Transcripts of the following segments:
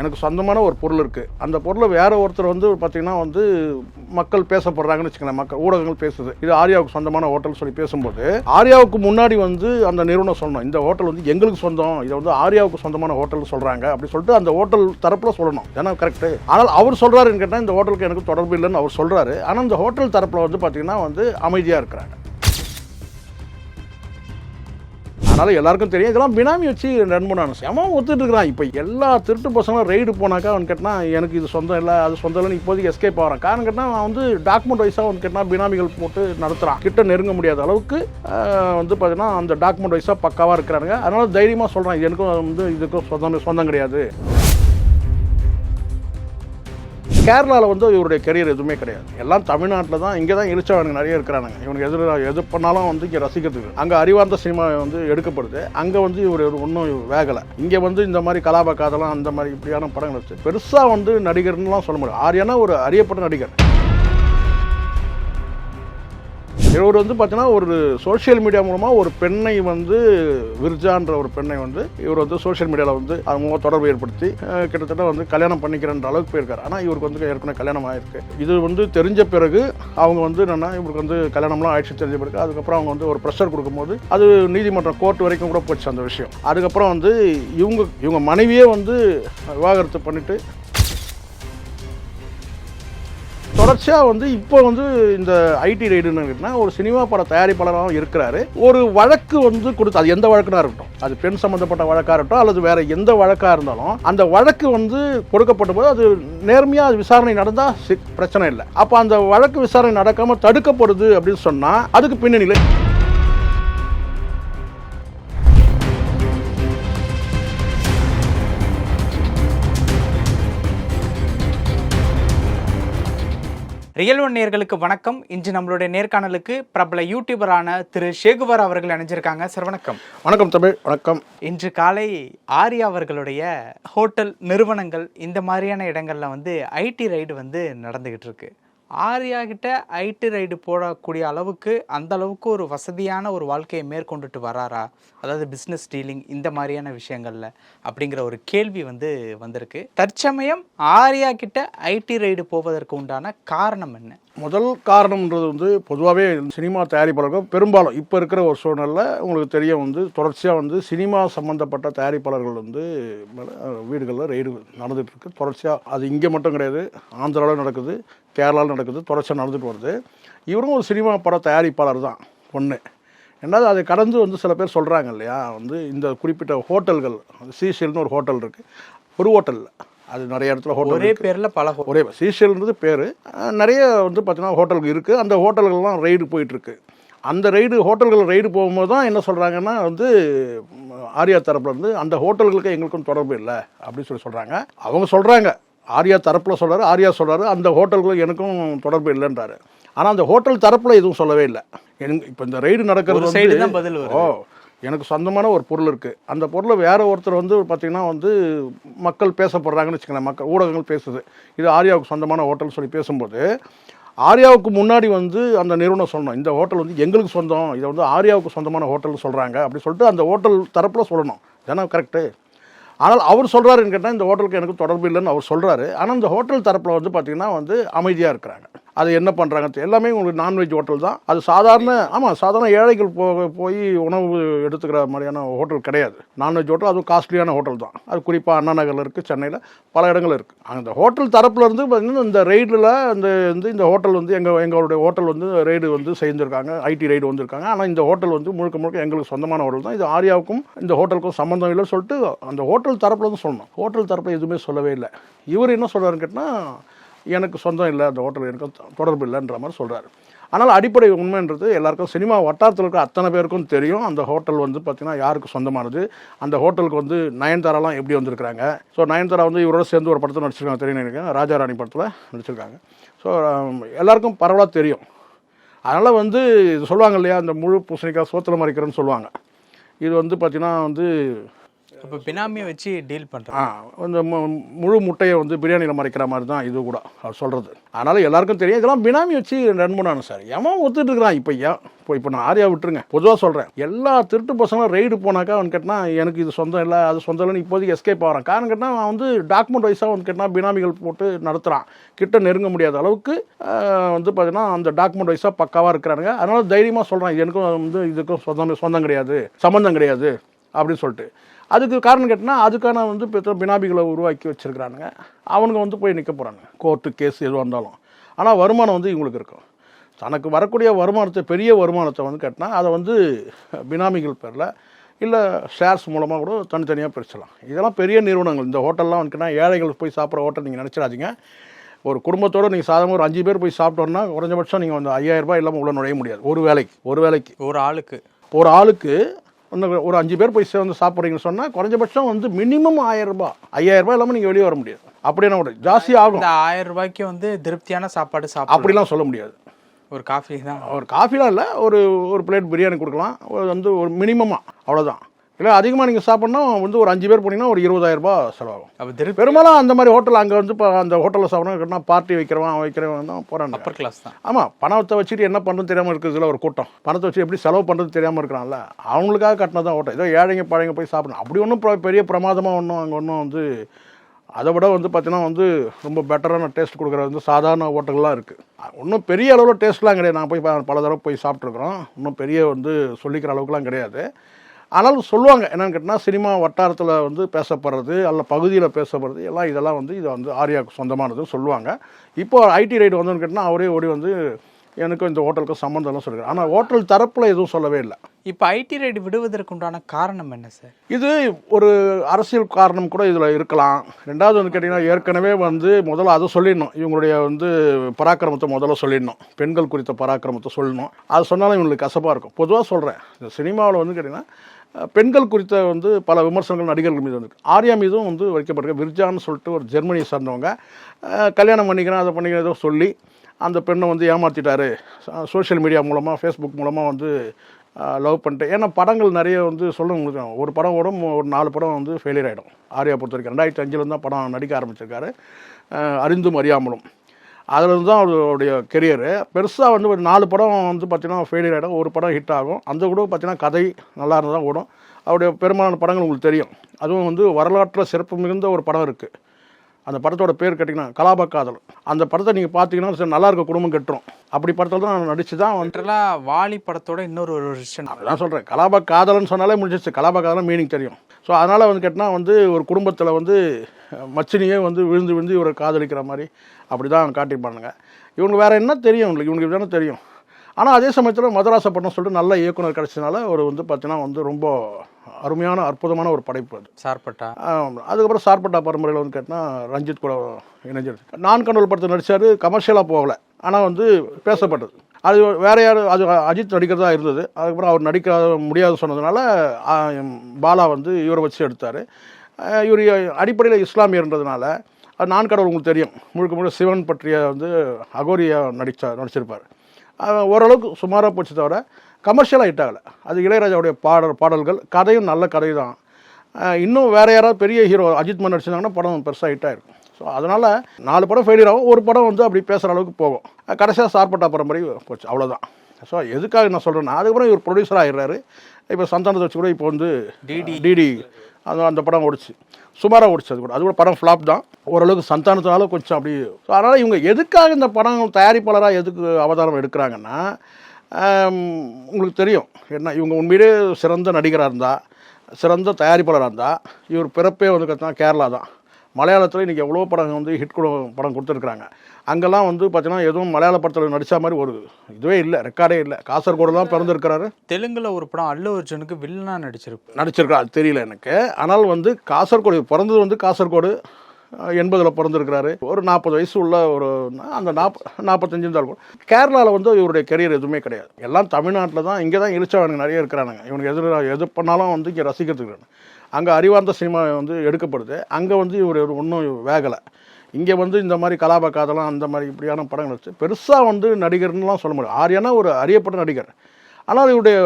எனக்கு சொந்தமான ஒரு பொருள் இருக்குது அந்த பொருளை வேற ஒருத்தர் வந்து பார்த்திங்கன்னா வந்து மக்கள் பேசப்படுறாங்கன்னு வச்சுக்கோங்களேன். மக்கள் ஊடகங்கள் பேசுது. இது ஆர்யாவுக்கு சொந்தமான ஹோட்டல் சொல்லி பேசும்போது ஆர்யாவுக்கு முன்னாடி வந்து அந்த நிறுவனம் சொல்லணும் இந்த ஹோட்டல் வந்து எங்களுக்கு சொந்தம் இதை வந்து ஆர்யாவுக்கு சொந்தமான ஹோட்டல் சொல்கிறாங்க அப்படி சொல்லிட்டு அந்த ஹோட்டல் தரப்பில் சொல்லணும். ஏன்னா கரெக்டு ஆனால் அவர் சொல்கிறாருன்னு கேட்டால் இந்த ஹோட்டலுக்கு எனக்கு தொடர்பு இல்லைன்னு அவர் சொல்கிறாரு ஆனால் இந்த ஹோட்டல் தரப்பில் வந்து பார்த்தீங்கன்னா வந்து அமைதியாக இருக்கிறாங்க. அதனால் எல்லாருக்கும் தெரியும். இதெல்லாம் பினாமி வச்சு ரன் பண்ணானு செம ஒத்துட்டு இருக்கிறான். இப்போ எல்லா திருட்டு பசங்களும் ரைடு போனாக்கா அவன் கேட்டால் எனக்கு இது சொந்தம் இல்லை அது சொந்தம் இல்லைன்னு இப்போதைக்கு எஸ்கேப் ஆகிறான். காரணம் கேட்டால் அவன் வந்து டாக்குமெண்ட் வைஸாக அவன் கேட்டால் பினாமிகள் போட்டு நடத்துகிறான் கிட்ட நெருங்க முடியாத அளவுக்கு வந்து பார்த்தீங்கன்னா அந்த டாக்குமெண்ட் வைஸாக பக்காவாக இருக்கிறாங்க அதனால தைரியமாக சொல்கிறான் இது எனக்கும் வந்து இதுக்கும் சொந்தம் சொந்தம் கிடையாது. கேரளாவில் வந்து இவருடைய கெரியர் எதுவுமே கிடையாது. எல்லாம் தமிழ்நாட்டில் தான் இங்கே தான் இழிச்சவனுக்கு நிறைய இருக்கிறானுங்க. இவனுக்கு எதிர எது பண்ணாலும் வந்து இங்கே ரசிக்கிறதுக்கு. அங்கே அறிவார்ந்த சினிமா வந்து எடுக்கப்படுது. அங்கே வந்து இவர் ஒன்றும் வேகலை. இங்கே வந்து இந்த மாதிரி கலாப காதலாம் அந்த மாதிரி இப்படியான படங்கள் வச்சு பெருசாக வந்து நடிகர்னுலாம் சொல்ல முடியாது. ஆரியானா ஒரு அறியப்பட்ட நடிகர். இவர் வந்து பார்த்தீங்கன்னா ஒரு சோஷியல் மீடியா மூலமாக ஒரு பெண்ணை வந்து விர்ஜான்ற ஒரு பெண்ணை வந்து இவர் வந்து சோஷியல் மீடியாவில் வந்து அவங்க தொடர்பு ஏற்படுத்தி கிட்டத்தட்ட வந்து கல்யாணம் பண்ணிக்கிறன்ற அளவுக்கு போயிருக்காரு. ஆனால் இவருக்கு வந்து ஏற்கனவே கல்யாணம் ஆயிருக்கு. இது வந்து தெரிஞ்ச பிறகு அவங்க வந்து என்னென்னா இவருக்கு வந்து கல்யாணம்லாம் ஆயிடுச்சு தெரிஞ்ச பிறகு. அதுக்கப்புறம் அவங்க வந்து ஒரு ப்ரெஷர் கொடுக்கும்போது அது நீதிமன்றம் கோர்ட் வரைக்கும் கூட போச்சு அந்த விஷயம். அதுக்கப்புறம் வந்து இவங்க இவங்க மனைவியே வந்து விவாகரத்து பண்ணிவிட்டு தொடர்ச்சியாக வந்து இப்போ வந்து இந்த ஐடி ரைடுன்னு இருக்குன்னா ஒரு சினிமா பட தயாரிப்பாளராகவும் இருக்கிறாரு. ஒரு வழக்கு வந்து கொடுத்து அது எந்த வழக்குனா இருக்கட்டும் அது பெண் சம்மந்தப்பட்ட வழக்காக இருக்கட்டும் அல்லது வேற எந்த வழக்காக இருந்தாலும் அந்த வழக்கு வந்து கொடுக்கப்பட்ட போது அது நேர்மையாக அது விசாரணை நடந்தால் பிரச்சனை இல்லை. அப்போ அந்த வழக்கு விசாரணை நடக்காமல் தடுக்கப்படுது அப்படின்னு சொன்னால் அதுக்கு பின்னணியில் ரியல் ஒன் நேர்களுக்கு வணக்கம். இன்று நம்மளுடைய நேர்காணலுக்கு பிரபல யூடியூபரான திரு ஷேகுவர் அவர்கள் இணைஞ்சிருக்காங்க. சார் வணக்கம். வணக்கம் தமிழ் வணக்கம். இன்று காலை ஆர்யா அவர்களுடைய ஹோட்டல் நிறுவனங்கள் இந்த மாதிரியான இடங்கள்ல வந்து ஐடி ரைடு வந்து நடந்துகிட்டு இருக்கு. ஆர்யா கிட்ட ஐடி ரைடு போடக்கூடிய அளவுக்கு அந்த அளவுக்கு ஒரு வசதியான ஒரு வாழ்க்கையை மேற்கொண்டுட்டு வராரா? அதாவது பிஸ்னஸ் டீலிங் இந்த மாதிரியான விஷயங்களில் அப்படிங்கிற ஒரு கேள்வி வந்து வந்திருக்கு. தற்சமயம் ஆர்யா கிட்ட ஐடி ரைடு போவதற்கு உண்டான காரணம் என்ன? முதல் காரணம்ன்றது வந்து பொதுவாகவே சினிமா தயாரிப்பாளர்கள் பெரும்பாலும் இப்போ இருக்கிற ஒரு சூழ்நிலை உங்களுக்கு தெரியும் வந்து தொடர்ச்சியாக வந்து சினிமா சம்மந்தப்பட்ட தயாரிப்பாளர்கள் வந்து வீடுகளில் ரெய்டு நடந்துகிட்ருக்கு தொடர்ச்சியாக அது இங்கே மட்டும் கிடையாது ஆந்திராவில் நடக்குது. கேரளாவில் நடக்குது தொடர்ச்சியாக நடந்துட்டு வருது. இவரும் ஒரு சினிமா பட தயாரிப்பாளர் தான் ஒன்று ரெண்டாவது அதை கடந்து வந்து சில பேர் சொல்கிறாங்க இல்லையா வந்து இந்த குறிப்பிட்ட ஹோட்டல்கள் சீஷெல்னு ஒரு ஹோட்டல் இருக்குது ஒரு ஹோட்டல் இல்ல. அது நிறைய இடத்துல ஹோட்டல் ஒரே பேர்ல பல ஒரே சீஷல்ன்றது பேர். நிறைய வந்து பார்த்தீங்கன்னா ஹோட்டலுக்கு இருக்குது அந்த ஹோட்டல்கள்லாம் ரைடு போயிட்டுருக்கு அந்த ரைடு ஹோட்டல்கள் ரைடு போகும்போது தான் என்ன சொல்கிறாங்கன்னா வந்து ஆர்யா தரப்புல இருந்து அந்த ஹோட்டல்களுக்கு எங்களுக்கும் தொடர்பு இல்லை அப்படின்னு சொல்லி சொல்கிறாங்க அவங்க சொல்கிறாங்க ஆர்யா தரப்பில் சொல்கிறாரு ஆர்யா சொல்கிறாரு அந்த ஹோட்டல்களுக்கு எனக்கும் தொடர்பு இல்லைன்றாரு. ஆனால் அந்த ஹோட்டல் தரப்பில் எதுவும் சொல்லவே இல்லை. எனக்கு இப்போ இந்த ரைடு நடக்கிறது சைடு தான் பதில் ஓ எனக்கு சொந்தமான ஒரு பொருள் இருக்குது அந்த பொருளை வேற ஒருத்தர் வந்து பார்த்தீங்கன்னா வந்து மக்கள் பேசப்படுறாங்கன்னு வச்சுக்கோங்களேன் மக்கள் ஊடகங்கள் பேசுது. இது ஆர்யாவுக்கு சொந்தமான ஹோட்டல் சொல்லி பேசும்போது ஆர்யாவுக்கு முன்னாடி வந்து அந்த நிறுவனம் சொல்லணும் இந்த ஹோட்டல் வந்து எங்களுக்கு சொந்தம் இதை வந்து ஆர்யாவுக்கு சொந்தமான ஹோட்டல் சொல்கிறாங்க அப்படி சொல்லிட்டு அந்த ஹோட்டல் தரப்பில் சொல்லணும். ஏன்னா கரெக்டு ஆனால் அவர் சொல்கிறாருன்னு கேட்டால் இந்த ஹோட்டலுக்கு எனக்கு தொடர்பு இல்லைன்னு அவர் சொல்கிறாரு ஆனால் இந்த ஹோட்டல் தரப்பில் வந்து பார்த்திங்கன்னா வந்து அமைதியாக இருக்கிறாங்க. அது என்ன பண்ணுறாங்க எல்லாமே உங்களுக்கு நான்வெஜ் ஹோட்டல் தான். அது சாதாரண ஆமாம் சாதாரண ஏழைகள் போ போய் உணவு எடுத்துக்கிற மாதிரியான ஹோட்டல் கிடையாது. நான்வெஜ் ஹோட்டல் அதுவும் காஸ்ட்லியான ஹோட்டல் தான். அது குறிப்பாக அண்ணா நகரில் இருக்குது சென்னையில் பல இடங்கள் இருக்குது அந்த ஹோட்டல் தரப்புலேருந்து பார்த்திங்கன்னா இந்த ரெய்டில் இந்த வந்து இந்த ஹோட்டல் வந்து எங்கள் எங்களுடைய ஹோட்டல் வந்து ரெய்டு வந்து செஞ்சுருக்காங்க ஐடி ரெய்டு வந்திருக்காங்க. ஆனால் இந்த ஹோட்டல் வந்து முழுக்க முழுக்க எங்களுக்கு சொந்தமான ஹோட்டல் தான். இது ஆர்யாவுக்கும் இந்த ஹோட்டலுக்கும் சம்மந்தம் இல்லைன்னு சொல்லிட்டு அந்த ஹோட்டல் தரப்பில் தான் சொல்லணும் ஹோட்டல் தரப்பில் எதுவுமே சொல்லவே இல்லை. இவர் என்ன சொல்கிறாருன்னு கேட்டால் எனக்கு சொந்தம் இல்லை அந்த ஹோட்டல் எனக்கு தொடர்பு இல்லைன்ற மாதிரி சொல்கிறாரு ஆனால் அடிப்படை உண்மைன்றது எல்லாருக்கும் சினிமா வட்டாரத்தில் இருக்கிற அத்தனை பேருக்கும் தெரியும். அந்த ஹோட்டல் வந்து பார்த்திங்கன்னா யாருக்கு சொந்தமானது? அந்த ஹோட்டலுக்கு வந்து நயன்தாராலாம் எப்படி வந்திருக்கிறாங்க? ஸோ நயன்தாரா வந்து இவரோட சேர்ந்து ஒரு படத்தில் நடிச்சிருக்காங்க தெரியும் நினைக்கிறேன். ராஜாராணி படத்தில் நடிச்சிருக்காங்க. ஸோ எல்லாருக்கும் பரவலாக தெரியும். அதனால் வந்து இது சொல்லுவாங்க இல்லையா அந்த முழு பூசணிக்காய் சோத்துல மறைக்கிறேன்னு சொல்லுவாங்க. இது வந்து பார்த்திங்கன்னா வந்து இப்போ பினாமியை வச்சு டீல் பண்ணுறேன் ஆ இந்த மு- முழு முட்டையை வந்து பிரியாணியில் மறைக்கிற மாதிரி தான் இது கூட அவர் சொல்கிறது அதனால் எல்லாருக்கும் தெரியும். இதெல்லாம் பினாமி வச்சு ரன் பண்ணானு சார். எவன் ஒத்துட்டு இருக்கிறான்? இப்போ ஏன்? இப்போ இப்போ நான் ஆரியா விட்டுருங்க. பொதுவாக சொல்கிறேன் எல்லா திருட்டு பசங்களும் ரைடு போனாக்கா அவன் கேட்டால் எனக்கு இது சொந்தம் இல்லை அது சொந்தம் இல்லைன்னு இப்போதைக்கு எஸ்கேப் ஆகிறான். காரணம் கேட்டால் அவன் வந்து டாக்குமெண்ட் வைஸாக வந்து கேட்டால் பினாமிகள் போட்டு நடத்துகிறான் கிட்ட நெருங்க முடியாத அளவுக்கு வந்து பார்த்தீங்கன்னா அந்த டாக்குமெண்ட் வைஸாக பக்காவாக இருக்கிறானுங்க. அதனால் தைரியமாக சொல்கிறான் இது எனக்கும் வந்து இதுக்கும் சொந்தம் சொந்தம் கிடையாது சம்மந்தம் கிடையாது அப்படின்னு சொல்லிட்டு. அதுக்கு காரணம் கேட்டினா அதுக்கான வந்து பெற்ற பினாபிகளை உருவாக்கி வச்சிருக்கிறானுங்க. அவனுங்க வந்து போய் நிற்க போகிறாங்க கோர்ட்டு கேஸ் எதுவாக இருந்தாலும். ஆனால் வருமானம் வந்து இவங்களுக்கு இருக்கும். தனக்கு வரக்கூடிய வருமானத்தை பெரிய வருமானத்தை வந்து கேட்டினா அதை வந்து பினாமிகள் பேரில் இல்லை ஷேர்ஸ் மூலமாக கூட தனித்தனியாக பிரிச்சலாம் இதெல்லாம் பெரிய நிறுவனங்கள். இந்த ஹோட்டல்லாம் வந்துட்டுனா ஏழைகள் போய் சாப்பிட்ற ஹோட்டல் நீங்கள் நினச்சிடாதீங்க. ஒரு குடும்பத்தோடு நீங்கள் சாதாரண ஒரு அஞ்சு பேர் போய் சாப்பிட்டோன்னா குறைஞ்சபட்சம் நீங்கள் வந்து ஐயாயிரம் ரூபாய் இல்லாமல் உள்ள நுழைய முடியாது. ஒரு வேலைக்கு. ஒரு வேலைக்கு. ஒரு ஆளுக்கு. ஒரு ஆளுக்கு இன்னும் ஒரு அஞ்சு பேர் போய் சேர்ந்து சாப்பிட்றீங்கன்னு சொன்னால் குறைஞ்சபட்சம் வந்து மினிமம் ஆயிரம் ரூபாய் ஐயாயிரம் ரூபாய் இல்லாமல் நீங்கள் வெளியே வர முடியாது. அப்படின்னா கூட ஜாஸ்தி ஆகும். இந்த ஆயிரம் ரூபாய்க்கு வந்து திருப்தியான சாப்பாடு சாப்பிட அப்படிலாம் சொல்ல முடியாது. ஒரு காஃபி தான். ஒரு காஃபிலாம் இல்லை ஒரு ஒரு பிளேட் பிரியாணி கொடுக்கலாம். வந்து ஒரு மினிமமாக அவ்வளோதான் இல்லை அதிகமாக நீங்கள் சாப்பிட்னா வந்து ஒரு அஞ்சு பேர் போனீங்கன்னா ஒரு இருபதாயிரம் ரூபாய் செலவாகும். அப்போ திருப்தி பெரும்பாலும் அந்த மாதிரி ஹோட்டல் அங்கே வந்து இப்போ அந்த ஹோட்டலில் சாப்பிடணும் பார்ட்டி வைக்கிறவன் வைக்கிறவன் தான் போகிறாங்க அப்பர் கிளாஸ் தான். ஆமாம் பணத்தை வச்சுட்டு என்ன பண்ணுறது தெரியாமல் இருக்கிறதுல ஒரு கூட்டம். பணத்தை வச்சு எப்படி செலவு பண்ணுறது தெரியாமல் இருக்கிறான்ல அவங்களுக்காக கட்டினதான் ஓட்டம் ஏதோ ஏழைங்க பழைங்க போய் சாப்பிடணும். அப்படி ஒன்றும் பெரிய பிரமாதமாக ஒன்றும் அங்கே ஒன்றும் வந்து அதை விட வந்து பார்த்தீங்கன்னா வந்து ரொம்ப பெட்டரான டேஸ்ட் கொடுக்குறது வந்து சாதாரண ஹோட்டல்லாம் இருக்குது ஒன்றும் பெரிய அளவில் டேஸ்ட்லாம் கிடையாது. நான் போய் பல தடவை போய் சாப்பிட்ருக்குறோம் இன்னும் பெரிய வந்து சொல்லிக்கிற அளவுக்குலாம் கிடையாது. ஆனாலும் சொல்லுவாங்க என்னன்னு கேட்டால் சினிமா வட்டாரத்தில் வந்து பேசப்படுறது அல்ல பகுதியில் பேசப்படுறது எல்லாம் இதெல்லாம் வந்து இது வந்து ஆர்யாவுக்கு சொந்தமானது சொல்லுவாங்க. இப்போ ஐடி ரைடு வந்தோன்னு கேட்டால் அவரே ஓடி வந்து எனக்கும் இந்த ஹோட்டலுக்கும் சம்மந்தம்லாம் சொல்லுறாரு ஆனால் ஹோட்டல் தரப்பில் எதுவும் சொல்லவே இல்லை. இப்போ ஐடி ரைடு விடுவதற்கு உண்டான காரணம் என்ன சார்? இது ஒரு அரசியல் காரணம் கூட இதில் இருக்கலாம். ரெண்டாவது வந்து கேட்டிங்கன்னா ஏற்கனவே வந்து முதல்ல அதை சொல்லிடணும். இவங்களுடைய வந்து பராக்கிரமத்தை முதல்ல சொல்லிடணும். பெண்கள் குறித்த பராக்கிரமத்தை சொல்லணும் அது சொன்னாலும் இவங்களுக்கு கசப்பாக இருக்கும். பொதுவாக சொல்கிறேன் இந்த சினிமாவில் வந்து கேட்டிங்கன்னா பெண்கள் குறித்த வந்து பல விமர்சனங்கள் நடிகர்கள் மீது வந்து ஆர்யா மீதும் வந்து வைக்கப்பட்டிருக்கு. விர்ஜான்னு சொல்லிட்டு ஒரு ஜெர்மனியை சார்ந்தவங்க. கல்யாணம் பண்ணிக்கிறேன் அதை பண்ணிக்கிறேன் ஏதோ சொல்லி அந்த பெண்ணை வந்து ஏமாற்றிட்டாரு சோஷியல் மீடியா மூலமாக ஃபேஸ்புக் மூலமாக வந்து லவ் பண்ணிட்டு. ஏன்னா படங்கள் நிறைய வந்து சொல்ல உங்களுக்கு. ஒரு படம் ஓடும் ஒரு நாலு படம் வந்து ஃபெயிலியர் ஆகிடும் ஆர்யா பொறுத்த வரைக்கும் ரெண்டாயிரத்தி அஞ்சுலேருந்து தான் படம் நடிக்க ஆரம்பிச்சிருக்காரு. அறிந்தும் அறியாமலும். அதில் இருந்து தான் அவருடைய கெரியரு பெருசாக வந்து ஒரு நாலு படம் வந்து பார்த்தீங்கன்னா ஃபெயிலியர் ஆகிடும் ஒரு படம் ஹிட் ஆகும். அந்த கூட பார்த்தீங்கன்னா கதை நல்லா இருந்தால் தான் ஓடும். அவருடைய பெரும்பாலான படங்கள் உங்களுக்கு தெரியும். அதுவும் வந்து வரலாற்றில் சிறப்பு மிகுந்த ஒரு படம் இருக்குது அந்த படத்தோட பேர் கேட்டிங்கன்னா கலாப காதல். அந்த படத்தை நீங்கள் பார்த்தீங்கன்னா சரி, நல்லா இருக்க குடும்பம் கட்டுரும். அப்படி படத்தில் தான் நடித்து தான் வந்து ஒன்றெல்லாம் வாலி படத்தோட இன்னொரு ஒரு விஷயம். அதான் சொல்கிறேன் கலாப காதல்னு சொன்னாலே முடிஞ்சிச்சு கலாப காதல் மீனிங் தெரியும். ஸோ அதனால் வந்து கேட்டால் வந்து ஒரு குடும்பத்தில் வந்து மச்சினியே வந்து விழுந்து விழுந்து இவரை காதலிக்கிற மாதிரி அப்படி தான் காட்டிப்பானுங்க இவங்களுக்கு வேறு என்ன தெரியும்? இவங்களுக்கு இவங்களுக்கு தானே தெரியும்? ஆனால் அதே சமயத்தில் மதராசப்பட்டினம் சொல்லிட்டு நல்ல இயக்குனர் கிடச்சதுனால ஒரு வந்து பார்த்தீங்கன்னா வந்து ரொம்ப அருமையான அற்புதமான ஒரு படைப்பு அது. சார்பட்டா. அதுக்கப்புறம் சார்பட்டா பரம்பரையில் வந்து கேட்டால் ரஞ்சித் கூட இணைஞ்சிருச்சு நான் கண்ட்ரோல் படத்தை நடித்தார் கமர்ஷியலாக போகல. ஆனால் வந்து பேசப்பட்டது. அது வேற யார் அது அஜித் நடிக்கிறதா இருந்தது. அதுக்கப்புறம் அவர் நடிக்க முடியாது சொன்னதுனால பாலா வந்து இவரை வச்சு எடுத்தார். இவர் அடிப்படையில் இஸ்லாமியர்ன்றதுனால அது நான் கடவுள் உங்களுக்கு தெரியும். முழுக்க முழுக்க சிவன் பற்றிய வந்து அகோரியா நடித்தார் நடிச்சிருப்பார். ஓரளவுக்கு சுமாராக போச்சு தவிர கமர்ஷியலாக ஹிட் ஆகலை அது இளையராஜாவுடைய பாடல் பாடல்கள் கதையும் நல்ல கதை தான் இன்னும் வேறு யாராவது பெரிய ஹீரோ அஜித் மன் நடிச்சிருந்தாங்கன்னா படம் பெருசாக ஹிட் ஆகிருக்கும் ஸோ அதனால் நாலு படம் ஃபெயிலியர் ஆகும். ஒரு படம் வந்து அப்படி பேசுகிற அளவுக்கு போகும். கடைசியாக சார்பட்டா பரம்பரை போச்சு. அவ்வளோதான் ஸோ எதுக்காக நான் சொல்கிறேன்னா அதுக்கப்புறம் இவர் ப்ரொடியூசர் ஆகிடுறாரு இப்போ சந்தானத்தை வச்சு கூட இப்போ வந்து டிடி. டிடி அந்த அந்த படம் ஓடிச்சு. சுமாராக ஓடிச்சு அது கூட. அது கூட படம் ஃப்ளாப் தான். ஓரளவுக்கு சந்தானத்தினால கொஞ்சம் அப்படி ஸோ அதனால் இவங்க எதுக்காக இந்த படங்கள் தயாரிப்பாளராக எதுக்கு அவதாரம் எடுக்கிறாங்கன்னா உங்களுக்கு தெரியும். என்ன இவங்க உண்மையிலே சிறந்த நடிகராக இருந்தால் சிறந்த தயாரிப்பாளராக இருந்தால் இவர் பிறப்பே வந்து பார்த்தீங்கன்னா கேரளா தான். மலையாளத்தில் இன்றைக்கி எவ்வளோ படம் வந்து ஹிட் கொடு படம் கொடுத்துருக்குறாங்க. அங்கெல்லாம் வந்து பார்த்தீங்கன்னா எதுவும் மலையாள படத்தில் நடித்த மாதிரி ஒரு இதுவே இல்லை ரெக்கார்டே இல்லை. காசர்கோடு தான் பிறந்திருக்கிறாரு. தெலுங்குல ஒரு படம் அல்லு அர்ஜுனுக்கு வில்லனா நடிச்சிருப்பு நடிச்சிருக்கா அது தெரியல எனக்கு. ஆனால் வந்து காசர்கோடு பிறந்தது வந்து காசர்கோடு எண்பதில் பிறந்திருக்கிறாரு. ஒரு நாற்பது வயசு உள்ள ஒரு அந்த நாற்ப நாற்பத்தஞ்சு தான் இருக்கும் கேரளாவில் வந்து இவருடைய கெரியர் எதுவுமே கிடையாது. எல்லாம் தமிழ்நாட்டில் தான் இங்கே தான் இழிச்சவனுங்க நிறைய இருக்கிறானுங்க. இவனுக்கு எதிர எது பண்ணாலும் வந்து இங்கே ரசிக்கிறதுக்கு அங்கே அறிவார்ந்த சினிமா வந்து எடுக்கப்படுது. அங்கே வந்து இவர் ஒன்றும் வேகலை. இங்கே வந்து இந்த மாதிரி கலாப காதலாம் அந்த மாதிரி இப்படியான படங்கள் வச்சு பெருசாக வந்து நடிகர்னுலாம் சொல்ல முடியாது. ஆர்யானா ஒரு அறியப்பட்ட நடிகர். ஆனால் இவருடைய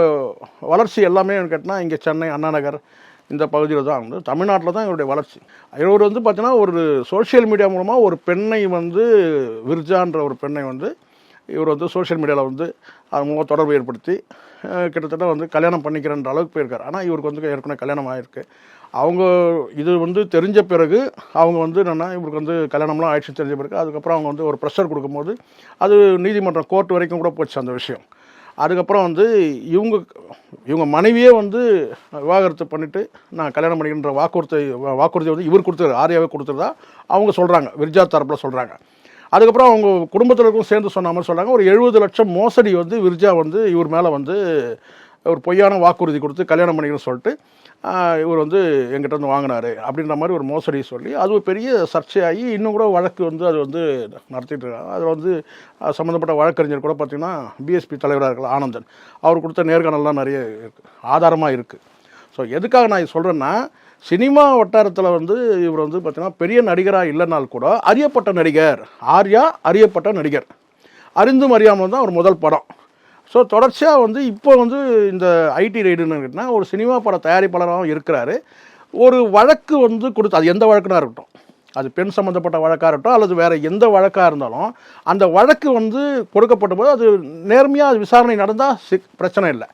வளர்ச்சி எல்லாமே கேட்டால் இங்கே சென்னை அண்ணா நகர் இந்த பகுதியில் தான் வந்து தமிழ்நாட்டில் தான் இவருடைய வளர்ச்சி. இவர் வந்து பார்த்தீங்கன்னா ஒரு சோஷியல் மீடியா மூலமாக ஒரு பெண்ணை வந்து விர்ஜான்ற ஒரு பெண்ணை வந்து இவர் வந்து சோஷியல் மீடியாவில் வந்து அவங்க மூலம் தொடர்பு ஏற்படுத்தி கிட்டத்தட்ட வந்து கல்யாணம் பண்ணிக்கிறன்ற அளவுக்கு போயிருக்கார். ஆனால் இவருக்கு வந்து ஏற்கனவே கல்யாணம் ஆகிருக்கு அவங்க இது வந்து தெரிஞ்ச பிறகு அவங்க வந்து என்னென்னா இவருக்கு வந்து கல்யாணம்லாம் ஆயிடுச்சு தெரிஞ்ச பிறகு அதுக்கப்புறம் அவங்க வந்து ஒரு ப்ரெஷர் கொடுக்கும்போது அது நீதிமன்றம் கோர்ட் வரைக்கும் கூட போச்சு அந்த விஷயம். அதுக்கப்புறம் வந்து இவங்க இவங்க மனைவியே வந்து விவாகரத்து பண்ணிவிட்டு நான் கல்யாணம் பண்ணிக்கின்ற வாக்குறுதி வாக்குறுதி வந்து இவர் கொடுத்துரு ஆரியாவே கொடுத்துருதா அவங்க சொல்கிறாங்க விர்ஜா தரப்பில் சொல்கிறாங்க அதுக்கப்புறம் அவங்க குடும்பத்தினருக்கும் சேர்ந்து சொன்ன மாதிரி சொல்கிறாங்க ஒரு எழுபது லட்சம் மோசடி வந்து விர்ஜா வந்து இவர் மேலே வந்து ஒரு பொய்யான வாக்குறுதி கொடுத்து கல்யாணம் பண்ணிக்கணும்னு சொல்லிட்டு இவர் வந்து எங்கிட்ட வந்து வாங்கினாரு அப்படின்ற மாதிரி ஒரு மோசடி சொல்லி அது ஒரு பெரிய சர்ச்சையாகி இன்னும் கூட வழக்கு வந்து அது வந்து நடத்திட்டு இருக்காங்க. அதில் வந்து சம்மந்தப்பட்ட வழக்கறிஞர் கூட பார்த்திங்கன்னா பிஎஸ்பி தலைவராக இருக்கலாம் ஆனந்தன். அவர் கொடுத்த நேர்காணல்லாம் நிறைய இருக்குது ஆதாரமாக இருக்குது ஸோ எதுக்காக நான் இது சொல்கிறேன்னா சினிமா வட்டாரத்தில் வந்து இவர் வந்து பார்த்தீங்கன்னா பெரிய நடிகராக இல்லைனால் கூட அறியப்பட்ட நடிகர். ஆர்யா அறியப்பட்ட நடிகர். அறிந்தும் அறியாமல் தான் அவர் முதல் படம். ஸோ தொடர்ச்சியாக வந்து இப்போ வந்து இந்த ஐடி ரைடுன்னு கேட்டால் ஒரு சினிமா பட தயாரிப்பாளராகவும் இருக்கிறாரு. ஒரு வழக்கு வந்து கொடுத்து அது எந்த வழக்குனா இருக்கட்டும். அது பெண் சம்மந்தப்பட்ட வழக்காக இருக்கட்டும் அல்லது வேறு எந்த வழக்காக இருந்தாலும் அந்த வழக்கு வந்து கொடுக்கப்பட்ட போது அது நேர்மையாக விசாரணை நடந்தால் சிக் பிரச்சனை இல்லை.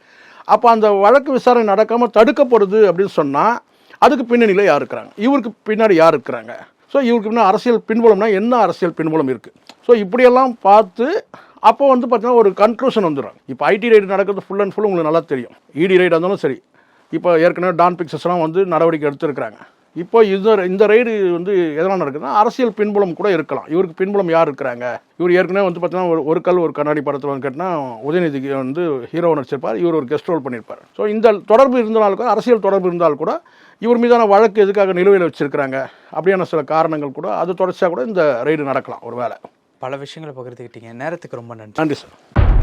அப்போ அந்த வழக்கு விசாரணை நடக்காமல் தடுக்கப்படுது அப்படின்னு சொன்னால் அதுக்கு பின்னணியில் யார் இருக்கிறாங்க? இவருக்கு பின்னாடி யார் இருக்கிறாங்க? ஸோ இவருக்கு பின்னாடி அரசியல் பின்புலம்னா என்ன அரசியல் பின்புலம் இருக்குது ஸோ இப்படியெல்லாம் பார்த்து அப்போ வந்து பார்த்தீங்கன்னா ஒரு கன்க்ளூஷன் வந்துடும் இப்போ ஐடி ரைடு நடக்கிறது ஃபுல் அண்ட் ஃபுல் உங்களுக்கு நல்லா தெரியும். இடி ரைடு இருந்தாலும் சரி. இப்போ ஏற்கனவே டான் பிக்சர்ஸ்லாம் வந்து நடவடிக்கை எடுத்துருக்கிறாங்க. இப்போ இந்த இந்த ரைடு வந்து எதனால் நடக்குதுன்னா அரசியல் பின்புலம் கூட இருக்கலாம். இவருக்கு பின்புலம் யார் இருக்கிறாங்க? இவர் ஏற்கனவே வந்து பார்த்தீங்கன்னா ஒரு ஒரு கல் ஒரு கண்ணாடி படத்தில் வந்து கேட்டால் உதயநிதிக்கு வந்து ஹீரோ நடிச்சிருப்பார் இவர் ஒரு கெஸ்ட் ரோல் பண்ணியிருப்பார். ஸோ இந்த தொடர்பு இருந்தால் கூட அரசியல் தொடர்பு இருந்தால் கூட இவர் மீதான வழக்கு எதுக்காக நிலுவையில் வச்சிருக்கிறாங்க? அப்படியான சில காரணங்கள் கூட அது தொடர்ச்சியாக கூட இந்த ரைடு நடக்கலாம் ஒரு வேளை. பல விஷயங்களை பகிர்ந்துக்கிட்டீங்க நேரத்துக்கு ரொம்ப நன்றி. நன்றி சார்